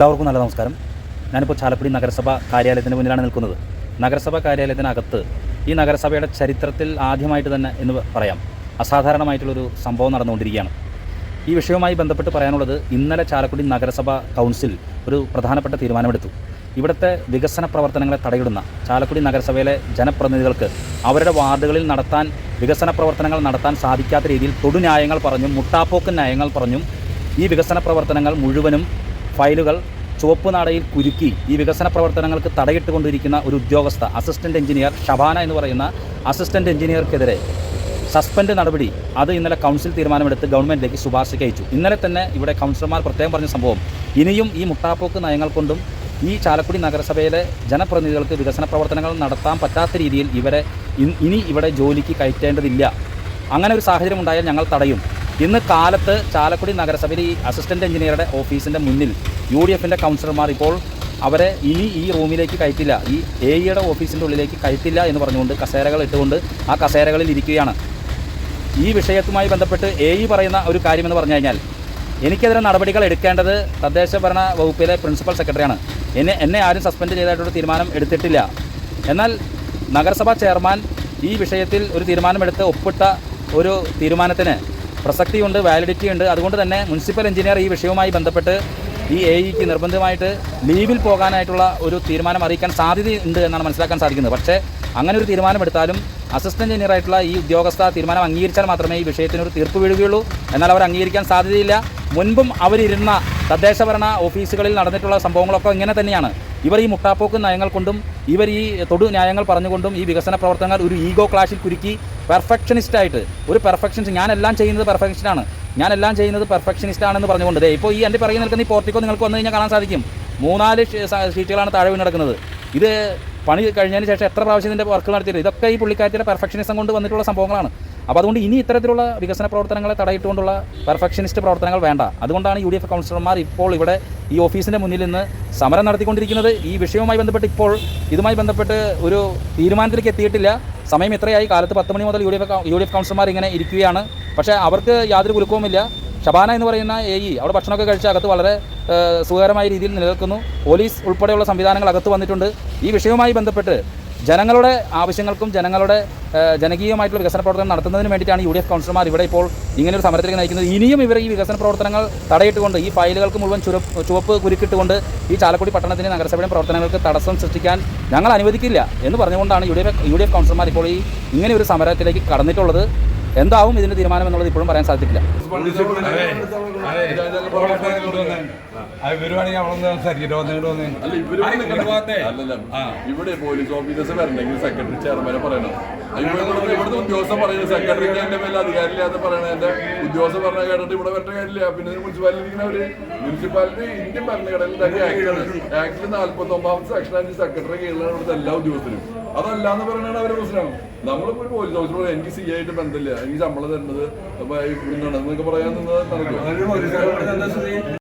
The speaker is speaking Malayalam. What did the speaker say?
എല്ലാവർക്കും നല്ല നമസ്കാരം. ഞാനിപ്പോൾ ചാലക്കുടി നഗരസഭ കാര്യാലയത്തിന് മുന്നിലാണ് നിൽക്കുന്നത്. നഗരസഭ കാര്യാലയത്തിനകത്ത് ഈ നഗരസഭയുടെ ചരിത്രത്തിൽ ആദ്യമായിട്ട് തന്നെ എന്ന് പറയാം. അസാധാരണമായിട്ടുള്ളൊരു സംഭവം നടന്നുകൊണ്ടിരിക്കുകയാണ്. ഈ വിഷയവുമായി ബന്ധപ്പെട്ട് പറയാനുള്ളത് ഇന്നലെ ചാലക്കുടി നഗരസഭ കൗൺസിൽ ഒരു പ്രധാനപ്പെട്ട തീരുമാനമെടുത്തു. ഇവിടുത്തെ വികസന പ്രവർത്തനങ്ങളെ തടയിടുന്ന ചാലക്കുടി നഗരസഭയിലെ ജനപ്രതിനിധികൾക്ക് അവരുടെ വാർഡുകളിൽ നടത്താൻ വികസന പ്രവർത്തനങ്ങൾ നടത്താൻ സാധിക്കാത്ത രീതിയിൽ തൊടുന്യായങ്ങൾ പറഞ്ഞും മുട്ടാപ്പോക്ക് ന്യായങ്ങൾ പറഞ്ഞും ഈ വികസന പ്രവർത്തനങ്ങൾ മുഴുവനും ഫയലുകൾ ചുവപ്പ് നാടയിൽ കുരുക്കി ഈ വികസന പ്രവർത്തനങ്ങൾക്ക് തടയിട്ടുകൊണ്ടിരിക്കുന്ന ഒരു ഉദ്യോഗസ്ഥ അസിസ്റ്റന്റ് എഞ്ചിനീയർ ഷബാന എന്ന് പറയുന്ന അസിസ്റ്റന്റ് എഞ്ചിനീയർക്കെതിരെ സസ്പെൻഡ് നടപടി. അത് ഇന്നലെ കൗൺസിൽ തീരുമാനമെടുത്ത് ഗവൺമെന്റിലേക്ക് ശുപാർശയ്ക്ക് അയച്ചു. ഇന്നലെ തന്നെ ഇവിടെ കൗൺസിലർമാർ പ്രത്യേകം പറഞ്ഞ സംഭവം. ഇനിയും ഈ മുട്ടാപ്പോക്ക് നയങ്ങൾ കൊണ്ടും ഈ ചാലക്കുടി നഗരസഭയിലെ ജനപ്രതിനിധികൾക്ക് വികസന പ്രവർത്തനങ്ങൾ നടത്താൻ പറ്റാത്ത രീതിയിൽ ഇവരെ ഇനി ഇവിടെ ജോലിക്ക് കയറ്റേണ്ടതില്ല. അങ്ങനെ ഒരു സാഹചര്യം ഉണ്ടായാൽ ഞങ്ങൾ തടയും. ഇന്ന് കാലത്ത് ചാലക്കുടി നഗരസഭയിൽ ഈ അസിസ്റ്റന്റ് എഞ്ചിനീയറുടെ ഓഫീസിന്റെ മുന്നിൽ യു ഡി എഫിന്റെ കൗൺസിലർമാർ ഇപ്പോൾ അവരെ ഇനി ഈ റൂമിലേക്ക് കയറ്റില്ല ഈ എ ഇയുടെ ഓഫീസിന്റെ ഉള്ളിലേക്ക് കയറ്റില്ല എന്ന് പറഞ്ഞുകൊണ്ട് കസേരകൾ ഇട്ടുകൊണ്ട് ആ കസേരകളിൽ ഇരിക്കുകയാണ്. ഈ വിഷയത്തുമായി ബന്ധപ്പെട്ട് എ ഇ പറയുന്ന ഒരു കാര്യമെന്ന് പറഞ്ഞു കഴിഞ്ഞാൽ എനിക്കെതിരെ നടപടികൾ എടുക്കേണ്ടത് തദ്ദേശ ഭരണ വകുപ്പിലെ പ്രിൻസിപ്പൽ സെക്രട്ടറിയാണ് എന്നെ എന്നെ ആരും സസ്പെൻഡ് ചെയ്തതായിട്ടൊരു തീരുമാനം എടുത്തിട്ടില്ല. എന്നാൽ നഗരസഭാ ചെയർമാൻ ഈ വിഷയത്തിൽ ഒരു തീരുമാനമെടുത്ത് ഒപ്പിട്ട ഒരു തീരുമാനത്തിന് പ്രസക്തിയുണ്ട് വാലിഡിറ്റി ഉണ്ട്. അതുകൊണ്ട് തന്നെ മുനിസിപ്പൽ എഞ്ചിനീയർ ഈ വിഷയവുമായി ബന്ധപ്പെട്ട് ഈ എ ഇക്ക് നിർബന്ധമായിട്ട് ലീവിൽ പോകാനായിട്ടുള്ള ഒരു തീരുമാനം അറിയിക്കാൻ സാധ്യതയുണ്ട് എന്നാണ് മനസ്സിലാക്കാൻ സാധിക്കുന്നത്. പക്ഷേ അങ്ങനെ ഒരു തീരുമാനമെടുത്താലും അസിസ്റ്റന്റ് എഞ്ചിനീയർ ആയിട്ടുള്ള ഈ ഉദ്യോഗസ്ഥ തീരുമാനം അംഗീകരിച്ചാൽ മാത്രമേ ഈ വിഷയത്തിനൊരു തീർപ്പ് വീഴുകയുള്ളൂ. എന്നാൽ അവർ അംഗീകരിക്കാൻ സാധ്യതയില്ല. മുൻപും അവരിരുന്ന തദ്ദേശഭരണ ഓഫീസുകളിൽ നടന്നിട്ടുള്ള സംഭവങ്ങളൊക്കെ ഇങ്ങനെ തന്നെയാണ്. ഇവർ ഈ മുട്ടാപ്പോക്ക് നയങ്ങൾ കൊണ്ടും ഇവർ ഈ തൊടു ന്യായങ്ങൾ പറഞ്ഞുകൊണ്ടും ഈ വികസന പ്രവർത്തനങ്ങൾ ഒരു ഈഗോ ക്ലാഷിൽ കുരുക്കി പെർഫെക്ഷനിസ്റ്റ് ആയിട്ട്. ഒരു പെർഫെക്ഷനിസ്റ്റ് ഞാനെല്ലാം ചെയ്യുന്നത് പെർഫെക്ഷനാണ് ഞാനെല്ലാം ചെയ്യുന്നത് പെർഫെക്ഷനിസ്റ്റ് ആണെന്ന് പറഞ്ഞുകൊണ്ട് ദേ ഇപ്പോൾ ഈ എന്റെ പിറകെ നിൽക്കുന്ന ഈ പോർട്ടിക്കോ നിങ്ങൾക്ക് വന്നു കഴിഞ്ഞാൽ കാണാൻ സാധിക്കും. മൂന്നാൽ ഷീറ്റുകളാണ് താഴെ വീണ് നടക്കുന്നത് ഇത് പണി കഴിഞ്ഞതിന് ശേഷം എത്ര പ്രാവശ്യം ഇതിന്റെ വർക്ക് നടത്തിയിട്ട് ഇതൊക്കെ ഈ പുള്ളിക്കാരത്തിന്റെ പെർഫെക്ഷനിസം കൊണ്ട് വന്നിട്ടുള്ള സംഭവങ്ങളാണ്. അപ്പോൾ അതുകൊണ്ട് ഇനി ഇത്തരത്തിലുള്ള വികസന പ്രവർത്തനങ്ങളെ തടയിട്ടുകൊണ്ടുള്ള പെർഫെക്ഷനിസ്റ്റ് പ്രവർത്തനങ്ങൾ വേണ്ട. അതുകൊണ്ടാണ് യു ഡി എഫ് കൗൺസിലർമാർ ഇപ്പോൾ ഇവിടെ ഈ ഓഫീസിന്റെ മുന്നിൽ നിന്ന് സമരം നടത്തിക്കൊണ്ടിരിക്കുന്നത്. ഈ വിഷയവുമായി ബന്ധപ്പെട്ട് ഇപ്പോൾ ഇതുമായി ബന്ധപ്പെട്ട് ഒരു തീരുമാനത്തിലേക്ക് എത്തിയിട്ടില്ല. സമയം ഇത്രയായി കാലത്ത് പത്ത് മണി മുതൽ U D F U D F കൗൺസിലർമാർ ഇങ്ങനെ ഇരിക്കുകയാണ്. പക്ഷേ അവർക്ക് യാതൊരു കുലുക്കവുമില്ല. ഷബാന എന്ന് പറയുന്ന എ ഇ അവിടെ ഭക്ഷണമൊക്കെ കഴിച്ച് അകത്ത് വളരെ സുഖകരമായ രീതിയിൽ നിലനിൽക്കുന്നു. പോലീസ് ഉൾപ്പെടെയുള്ള സംവിധാനങ്ങൾ അകത്ത് വന്നിട്ടുണ്ട്. ഈ വിഷയവുമായി ബന്ധപ്പെട്ട് ജനങ്ങളുടെ ആവശ്യങ്ങൾക്കും ജനങ്ങളുടെ ജനകീയമായിട്ടുള്ള വികസന പ്രവർത്തനം നടത്തുന്നതിന് വേണ്ടിയിട്ടാണ് യു ഡി എഫ് കൗൺസിലർമാർ ഇവിടെ ഇപ്പോൾ ഇങ്ങനൊരു സമരത്തിലേക്ക് നയിക്കുന്നത്. ഇനിയും ഇവർ ഈ വികസന പ്രവർത്തനങ്ങൾ തടയിട്ടുകൊണ്ട് ഈ ഫയലുകൾക്ക് മുഴുവൻ ചുര ചുവപ്പ് കുരുക്കിട്ടുകൊണ്ട് ഈ ചാലക്കുടി പട്ടണത്തിന്റെ നഗരസഭയുടെ പ്രവർത്തനങ്ങൾക്ക് തടസ്സം സൃഷ്ടിക്കാൻ ഞങ്ങൾ അനുവദിക്കില്ല എന്ന് പറഞ്ഞുകൊണ്ടാണ് U D F U D F കൗൺസിലർമാർ ഇപ്പോൾ ഈ ഇങ്ങനെ ഒരു സമരത്തിലേക്ക് കടന്നിട്ടുള്ളത്. എന്താവും ഇതിന്റെ തീരുമാനം എന്നുള്ളത് ഇപ്പോഴും പറയാൻ സാധിക്കില്ല. ഇവിടെ പോലീസ് ഓഫീസർ വരണമെങ്കിൽ സെക്രട്ടറി ചെയർമാനെ പറയണം. ഇവിടെ ഇവിടുത്തെ ഉദ്യോഗസ്ഥ പറയുന്നത് സെക്രട്ടറിക്ക് എന്റെ മേലെ അധികാരമില്ലാതെ പറയണ എന്റെ ഉദ്യോഗസ്ഥ പറഞ്ഞ കേട്ടിട്ട് ഇവിടെ വരേണ്ട കാര്യമില്ല. പിന്നെ മുനിസിപ്പാലിറ്റി ഇരിക്കുന്നവര് മുനിസിപ്പാലിറ്റി ഇന്ത്യൻ ഭരണഘടനയിൽ ആക്ടാണ് ആക്ടിൽ നാല്പത്തി ഒമ്പതാമത്തെ സെക്ഷൻ അഞ്ച് സെക്രട്ടറി കീഴിലാണ് ഇവിടുത്തെ എല്ലാ ഉദ്യോഗസ്ഥരും. അതല്ല എന്ന് പറയുന്നത് അവരെ പ്രശ്നം നമ്മളിപ്പോ ഒരു പോലീസ് ഓഫീസർ എനിക്ക് സി ആയിട്ട് ബന്ധമില്ല. എനിക്ക് ശമ്പളം തരുന്നത് അപ്പൊ എന്നൊക്കെ പറയാൻ നിന്നത് നടക്കും